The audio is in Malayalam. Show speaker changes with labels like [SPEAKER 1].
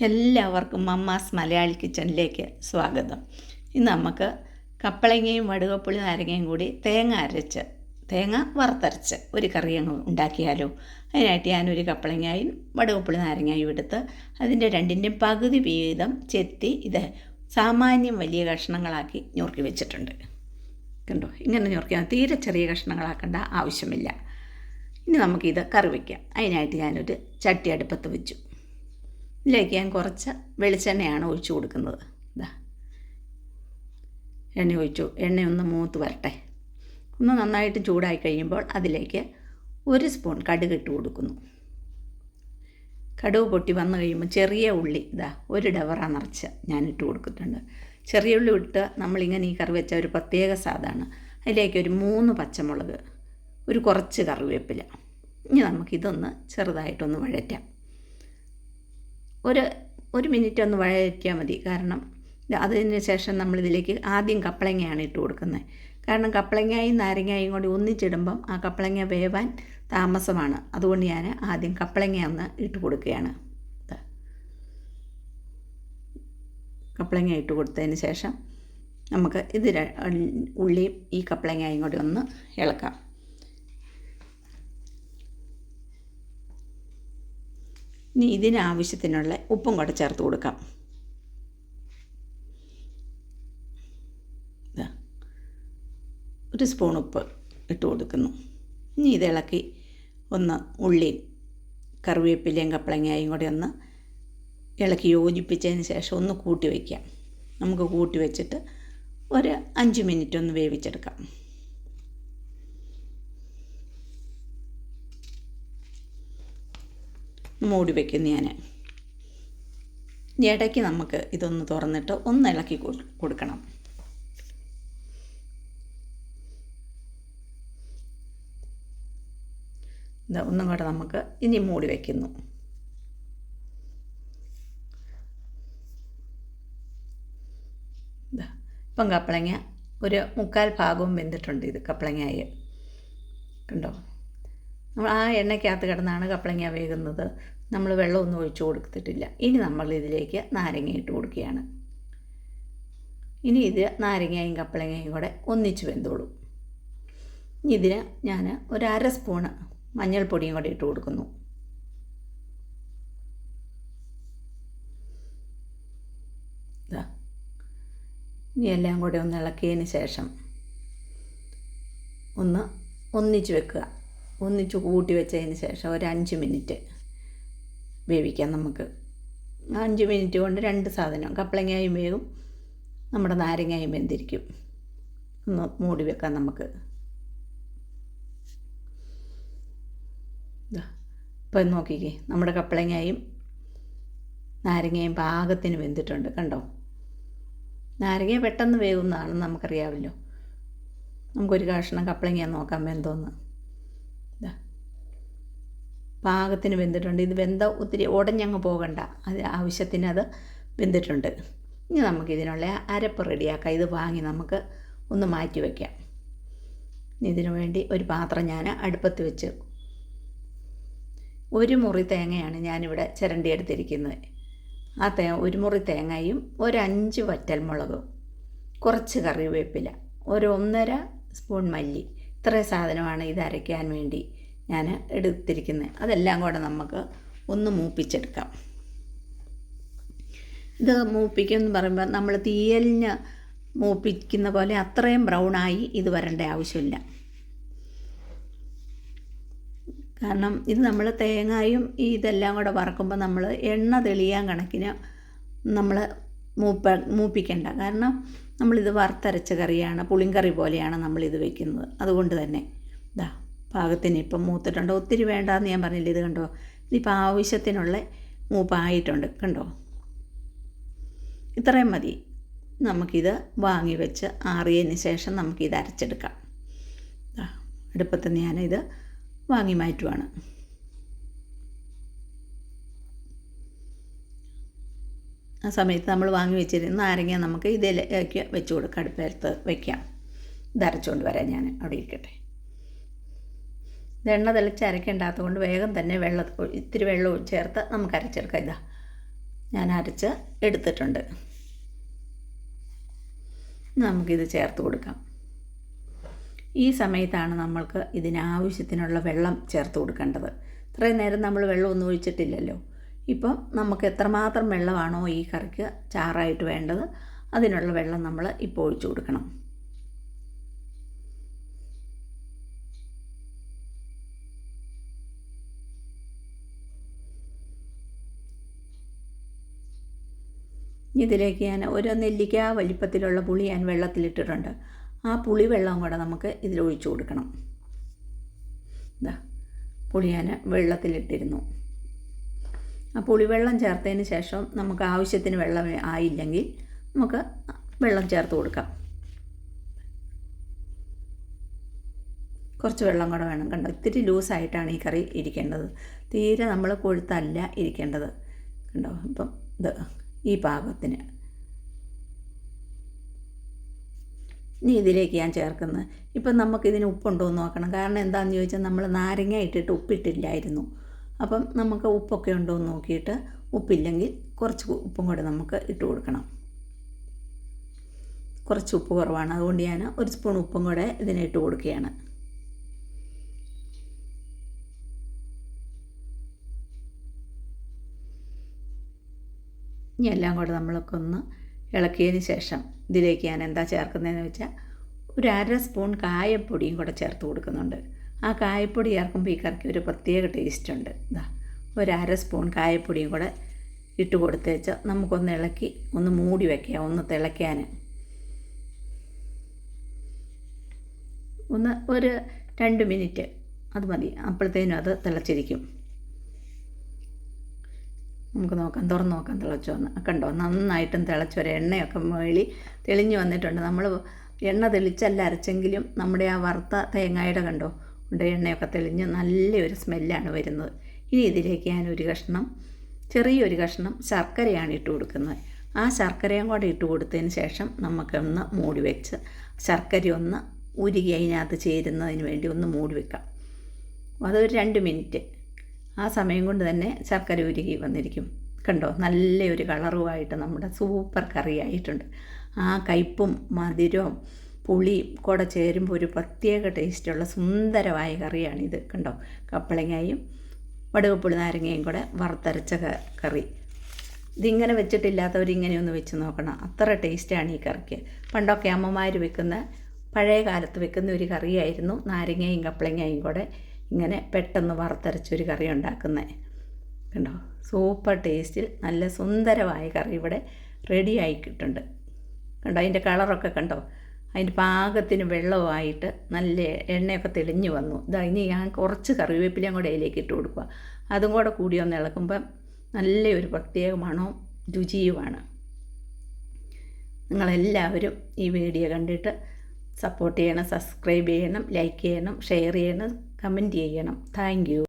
[SPEAKER 1] എല്ലാവർക്കും മമ്മാസ് മലയാളി കിച്ചണിലേക്ക് സ്വാഗതം. ഇന്ന് നമുക്ക് കപ്പളങ്ങയും വടുകപ്പുളി നാരങ്ങയും കൂടി തേങ്ങ അരച്ച് തേങ്ങ വറുത്തരച്ച് ഒരു കറി അങ്ങ് ഉണ്ടാക്കിയാലോ. അതിനായിട്ട് ഞാനൊരു കപ്പളങ്ങയും വടുകപ്പുളി നാരങ്ങയും എടുത്ത് അതിന്റെ രണ്ടിന്റെയും പകുതി വീതം ചെത്തി ഇത് സാമാന്യം വലിയ കഷ്ണങ്ങളാക്കി ഞുറുക്കി വെച്ചിട്ടുണ്ട്. കണ്ടോ? ഇങ്ങനെ ഞുറുക്കിയാൽ തീരെ ചെറിയ കഷ്ണങ്ങളാക്കേണ്ട ആവശ്യമില്ല. ഇനി നമുക്കിത് കറി വയ്ക്കാം. അതിനായിട്ട് ഞാനൊരു ചട്ടി അടുപ്പത്ത് വെച്ചു. ഇതിലേക്ക് ഞാൻ കുറച്ച് വെളിച്ചെണ്ണയാണ് ഒഴിച്ചു കൊടുക്കുന്നത്. ഇതാ എണ്ണ ഒഴിച്ചു. എണ്ണ ഒന്ന് മൂത്ത് വരട്ടെ. ഒന്ന് നന്നായിട്ട് ചൂടായി കഴിയുമ്പോൾ അതിലേക്ക് ഒരു സ്പൂൺ കടുക് ഇട്ട് കൊടുക്കുന്നു. കടുക് പൊട്ടി വന്നു കഴിയുമ്പോൾ ചെറിയ ഉള്ളി ഇതാ ഒരു ഡവറ നിറച്ച് ഞാൻ ഇട്ട് കൊടുത്തിട്ടുണ്ട്. ചെറിയ ഉള്ളി ഇട്ട് നമ്മളിങ്ങനെ ഈ കറി വെച്ച ഒരു പ്രത്യേക സാധാണ് അതിലേക്ക് ഒരു മൂന്ന് പച്ചമുളക് ഒരു കുറച്ച് കറിവേപ്പില. ഇനി നമുക്കിതൊന്ന് ചെറുതായിട്ടൊന്ന് വഴറ്റാം. ഒരു ഒരു മിനിറ്റ് ഒന്ന് വഴറ്റിയാൽ മതി. കാരണം അതിന് ശേഷം നമ്മളിതിലേക്ക് ആദ്യം കപ്പളങ്ങയാണ് ഇട്ട് കൊടുക്കുന്നത്. കാരണം കപ്പളങ്ങയും നാരങ്ങയും കൂടി ഒന്നിച്ചിടുമ്പം ആ കപ്പളങ്ങ വേവാൻ താമസമാണ്. അതുകൊണ്ട് ഞാൻ ആദ്യം കപ്പളങ്ങ ഒന്ന് ഇട്ട് കൊടുക്കുകയാണ്. കപ്പളങ്ങ ഇട്ട് കൊടുത്തതിന് ശേഷം നമുക്ക് ഇത് ഉള്ളിയും ഈ കപ്പളങ്ങയും കൂടി ഒന്ന് ഇളക്കാം. ഇനി ഇതിനാവശ്യത്തിനുള്ള ഉപ്പും കൂടെ ചേർത്ത് കൊടുക്കാം. ഒരു സ്പൂൺ ഉപ്പ് ഇട്ട് കൊടുക്കുന്നു. ഇനി ഇതിളക്കി ഒന്ന് ഉള്ളി കറിവേപ്പിലയും കപ്പളങ്ങയും കൂടി ഒന്ന് ഇളക്കി യോജിപ്പിച്ചതിന് ശേഷം ഒന്ന് കൂട്ടി വയ്ക്കാം. നമുക്ക് കൂട്ടി വെച്ചിട്ട് ഒരു അഞ്ച് മിനിറ്റ് ഒന്ന് വേവിച്ചെടുക്കാം. മൂടി വയ്ക്കുന്നു ഞാൻ. ഇടയ്ക്ക് നമുക്ക് ഇതൊന്ന് തുറന്നിട്ട് ഒന്ന് ഇളക്കി കൊടുക്കണം. ഒന്നും കൂടെ നമുക്ക് ഇനി മൂടി വയ്ക്കുന്നു ഇപ്പം കപ്പളങ്ങ ഒരു മുക്കാൽ ഭാഗവും വെന്തിട്ടുണ്ട് ഇത് കപ്പളങ്ങയായി കണ്ടോ? നമ്മൾ ആ എണ്ണയ്ക്കകത്ത് കിടന്നാണ് കപ്പളങ്ങ വേകുന്നത്. നമ്മൾ വെള്ളമൊന്നും ഒഴിച്ചു കൊടുത്തിട്ടില്ല. ഇനി നമ്മൾ ഇതിലേക്ക് നാരങ്ങ ഇട്ട് കൊടുക്കുകയാണ്. ഇനി ഇത് നാരങ്ങയും കപ്പളങ്ങയും കൂടെ ഒന്നിച്ച് വെന്തോളും. ഇനി ഇതിന് ഞാൻ ഒരു അര സ്പൂണ് മഞ്ഞൾപ്പൊടിയും കൂടെ ഇട്ട് കൊടുക്കുന്നു. ഇനി എല്ലാം കൂടെ ഒന്ന് ഇളക്കിയതിന് ശേഷം ഒന്ന് ഒന്നിച്ച് വെക്കുക. ഒന്നിച്ച് കൂട്ടി വെച്ചതിന് ശേഷം ഒരു അഞ്ച് മിനിറ്റ് വേവിക്കാം നമുക്ക്. അഞ്ച് മിനിറ്റ് കൊണ്ട് രണ്ട് സാധനം. കപ്പളങ്ങായും വേകും നമ്മുടെ നാരങ്ങായും വെന്തിരിക്കും. ഒന്ന് മൂടി വെക്കാം നമുക്ക്. ഇപ്പം നോക്കിക്കേ. നമ്മുടെ കപ്പളങ്ങയും നാരങ്ങയും പാകത്തിന് വെന്തിട്ടുണ്ട്. കണ്ടോ? നാരങ്ങ പെട്ടെന്ന് വേകുന്നതാണെന്ന് നമുക്കറിയാമല്ലോ. നമുക്കൊരു കഷ്ണം കപ്പളങ്ങ നോക്കാം വെന്തോന്ന്. പാകത്തിന് വെന്തിട്ടുണ്ട്. ഇത് വെന്ത ഒത്തിരി ഉടഞ്ഞങ്ങ് പോകണ്ട. അത് ആവശ്യത്തിന് അത് വെന്തിട്ടുണ്ട്. ഇനി നമുക്കിതിനുള്ള അരപ്പ് റെഡിയാക്കാം. ഇത് വാങ്ങി നമുക്ക് ഒന്ന് മാറ്റി വയ്ക്കാം ഇതിനു വേണ്ടി ഒരു പാത്രം ഞാൻ അടുപ്പത്ത് വെച്ച് ഒരു മുറി തേങ്ങയാണ് ഞാനിവിടെ ചിരണ്ടി എടുത്തിരിക്കുന്നത്. ആ തേ ഒരു മുറി തേങ്ങയും ഒരഞ്ച് വറ്റൽമുളകും കുറച്ച് കറിവേപ്പില ഒരു ഒന്നര സ്പൂൺ മല്ലി. ഇത്രയും സാധനമാണ് ഇത് അരയ്ക്കാൻ വേണ്ടി. ഞാൻ എടുത്തിരിക്കുന്നത് അതെല്ലാം കൂടെ നമുക്ക് ഒന്ന് മൂപ്പിച്ചെടുക്കാം. ഇത് മൂപ്പിക്കുമെന്ന് പറയുമ്പോൾ നമ്മൾ തീയലിന് മൂപ്പിക്കുന്ന പോലെ അത്രയും ബ്രൗണായി ഇത് വരേണ്ട ആവശ്യമില്ല. കാരണം ഇത് നമ്മൾ തേങ്ങായും ഇതെല്ലാം കൂടെ വറക്കുമ്പോൾ നമ്മൾ എണ്ണ തെളിയാൻ കണക്കിന് നമ്മൾ മൂപ്പ മൂപ്പിക്കേണ്ട. കാരണം നമ്മളിത് വറുത്തരച്ച കറിയാണ് പുളിങ്കറി പോലെയാണ് നമ്മളിത് വെക്കുന്നത്. അതുകൊണ്ട് തന്നെ. ഇതാ പാകത്തിന് ഇപ്പം മൂത്തിട്ടുണ്ട്? ഒത്തിരി വേണ്ടാന്ന് ഞാൻ പറഞ്ഞില്ല ഇത് കണ്ടോ? ഇതിപ്പോൾ ആവശ്യത്തിനുള്ള മൂപ്പായിട്ടുണ്ട് കണ്ടോ? ഇത്രയും മതി. നമുക്കിത് വാങ്ങി വെച്ച് ആറിയതിന് ശേഷം നമുക്കിത് അരച്ചെടുക്കാം. അടുപ്പത്ത് ഞാനിത് വാങ്ങി മാറ്റുവാണ്. ആ സമയത്ത് നമ്മൾ വാങ്ങി വെച്ചിരുന്ന നാരങ്ങ നമുക്ക് ഇതിലേക്ക് വെച്ച് കൊടുക്കാം അടുപ്പത്ത് വയ്ക്കാം അരച്ചുകൊണ്ട് വരാം ഞാൻ അവിടെ ഇരിക്കട്ടെ. ഇത് എണ്ണ തിളച്ച് അരക്കേണ്ടാത്തത് കൊണ്ട് വേഗം തന്നെ വെള്ളം ഇത്തിരി വെള്ളം ചേർത്ത് നമുക്ക് അരച്ചെടുക്കാം. ഇതാ ഞാൻ അരച്ച് എടുത്തിട്ടുണ്ട്. നമുക്കിത് ചേർത്ത് കൊടുക്കാം. ഈ സമയത്താണ് നമ്മൾക്ക് ഇതിനാവശ്യത്തിനുള്ള വെള്ളം ചേർത്ത് കൊടുക്കേണ്ടത്. ഇത്രയും നേരം നമ്മൾ വെള്ളമൊന്നും ഒഴിച്ചിട്ടില്ലല്ലോ. ഇപ്പം നമുക്ക് എത്രമാത്രം വെള്ളമാണോ ഈ കറിക്ക് ചാറായിട്ട് വേണ്ടത് അതിനുള്ള വെള്ളം നമ്മൾ ഇപ്പോൾ ഒഴിച്ചു കൊടുക്കണം. ഇതിലേക്ക് ഞാൻ ഒരു നെല്ലിക്ക വലിപ്പത്തിലുള്ള പുളി ഞാൻ വെള്ളത്തിലിട്ടിട്ടുണ്ട്. ആ പുളി വെള്ളം കൂടെ നമുക്ക് ഇതിലൊഴിച്ചു കൊടുക്കണം. ഇതാ പുളി ഞാൻ വെള്ളത്തിലിട്ടിരുന്നു. ആ പുളിവെള്ളം ചേർത്തതിന് ശേഷം നമുക്ക് ആവശ്യത്തിന് വെള്ളം ആയില്ലെങ്കിൽ നമുക്ക് വെള്ളം ചേർത്ത് കൊടുക്കാം. കുറച്ച് വെള്ളം കൂടെ വേണം. കണ്ടോ? ഇത്തിരി ലൂസായിട്ടാണ് ഈ കറി ഇരിക്കേണ്ടത്. തീരെ നമ്മൾ കൊഴുത്തല്ല ഇരിക്കേണ്ടത്. കണ്ടോ? ഇപ്പം ഇത് ഈ പാകത്തിന്. ഇനി ഇതിലേക്ക് ഞാൻ ചേർക്കുന്നത്. ഇപ്പം നമുക്കിതിന് ഉപ്പുണ്ടോ എന്ന് നോക്കണം. കാരണം എന്താണെന്ന് ചോദിച്ചാൽ നമ്മൾ നാരങ്ങ ഇട്ടിട്ട് ഉപ്പിട്ടില്ലായിരുന്നു. അപ്പം നമുക്ക് ഉപ്പൊക്കെ ഉണ്ടോ എന്ന് നോക്കിയിട്ട് ഉപ്പില്ലെങ്കിൽ കുറച്ച് ഉപ്പും കൂടെ നമുക്ക് ഇട്ട് കൊടുക്കണം. കുറച്ച് ഉപ്പ് കുറവാണ്. അതുകൊണ്ട് ഞാൻ ഒരു സ്പൂൺ ഉപ്പും കൂടെ ഇതിന് ഇട്ട് കൊടുക്കുകയാണ്. ഇനി എല്ലാം കൂടെ നമ്മളൊക്കെ ഒന്ന് ഇളക്കിയതിന് ശേഷം ഇതിലേക്ക് ഞാൻ എന്താ ചേർക്കുന്നതെന്ന് വെച്ചാൽ ഒരു അര സ്പൂൺ കായപ്പൊടിയും കൂടെ ചേർത്ത് കൊടുക്കുന്നുണ്ട്. ആ കായപ്പൊടി ചേർക്കുമ്പോൾ ഈ കറിക്ക് ഒരു പ്രത്യേക ടേസ്റ്റ് ഉണ്ട്. ഇതാ ഒരു അര സ്പൂൺ കായപ്പൊടിയും കൂടെ ഇട്ട് കൊടുത്തേച്ച് നമുക്കൊന്ന് ഇളക്കി ഒന്ന് മൂടി വയ്ക്കാം ഒന്ന് തിളയ്ക്കാൻ. ഒന്ന് ഒരു രണ്ട് മിനിറ്റ്. അത് മതി. അപ്പോഴത്തേനും അത് തിളച്ചിരിക്കും. നമുക്ക് നോക്കാം. തുറന്ന് നോക്കാം. തിളച്ചോന്ന് കണ്ടോ? നന്നായിട്ടും തിളച്ച് ഒരു എണ്ണയൊക്കെ മേളി തെളിഞ്ഞു വന്നിട്ടുണ്ട്. നമ്മൾ എണ്ണ തെളിച്ചല്ല അരച്ചെങ്കിലും നമ്മുടെ ആ വറുത്ത തേങ്ങയുടെ കണ്ടോ? ഉണ്ട് എണ്ണയൊക്കെ തെളിഞ്ഞ് നല്ലൊരു സ്മെല്ലാണ് വരുന്നത്. ഇനി ഇതിലേക്ക് ഞാൻ ഒരു കഷ്ണം ചെറിയൊരു കഷ്ണം ശർക്കരയാണ് ഇട്ട് കൊടുക്കുന്നത്. ആ ശർക്കരയും കൂടെ ഇട്ട് കൊടുത്തതിന് ശേഷം നമുക്കൊന്ന് മൂടി വെച്ച് ശർക്കര ഒന്ന് ഉരുകി അതിനകത്ത് ചേരുന്നതിന് വേണ്ടി ഒന്ന് മൂടി വെക്കാം. അതൊരു രണ്ട് മിനിറ്റ്. ആ സമയം കൊണ്ട് തന്നെ ശർക്കര ഉരുകി വന്നിരിക്കും. കണ്ടോ? നല്ലൊരു കളറുമായിട്ട് നമ്മുടെ സൂപ്പർ കറി ആയിട്ടുണ്ട് ആ കയ്പും മധുരവും പുളിയും കൂടെ ചേരുമ്പോൾ ഒരു പ്രത്യേക ടേസ്റ്റുള്ള സുന്ദരമായ കറിയാണിത്. കണ്ടോ? കപ്പളങ്ങയും വടുകപ്പുളി നാരങ്ങയും കൂടെ വറുത്തരച്ച കറി. ഇതിങ്ങനെ വെച്ചിട്ടില്ലാത്തവർ ഇങ്ങനെ വെച്ച് നോക്കണം. അത്ര ടേസ്റ്റാണ് ഈ കറിക്ക്. പണ്ടൊക്കെ അമ്മമാർ വെക്കുന്ന പഴയ കാലത്ത് വെക്കുന്ന ഒരു കറിയായിരുന്നു നാരങ്ങയും കപ്പളങ്ങയും കൂടെ ഇങ്ങനെ പെട്ടെന്ന് വറുത്തരച്ചൊരു കറി ഉണ്ടാക്കുന്നത് കണ്ടോ? സൂപ്പർ ടേസ്റ്റിൽ നല്ല സുന്ദരമായ കറി ഇവിടെ റെഡി ആയിക്കിട്ടുണ്ട് കണ്ടോ? അതിന്റെ കളറൊക്കെ കണ്ടോ? അതിന്റെ പാകത്തിന് വെള്ളവുമായിട്ട് നല്ല എണ്ണയൊക്കെ തെളിഞ്ഞു വന്നു. ഇതാ ഇനി ഞാൻ കുറച്ച് കറിവേപ്പിലയും കൂടെ അതിലേക്ക് ഇട്ട് കൊടുക്കുക അതും കൂടെ കൂടി ഒന്ന് ഇളക്കുമ്പം നല്ലൊരു പ്രത്യേക മണവും രുചിയുമാണ്. നിങ്ങളെല്ലാവരും ഈ വീഡിയോ കണ്ടിട്ട് സപ്പോർട്ട് ചെയ്യണം സബ്സ്ക്രൈബ് ചെയ്യണം ലൈക്ക് ചെയ്യണം ഷെയർ ചെയ്യണം. കമന്റ് ചെയ്യണം. താങ്ക്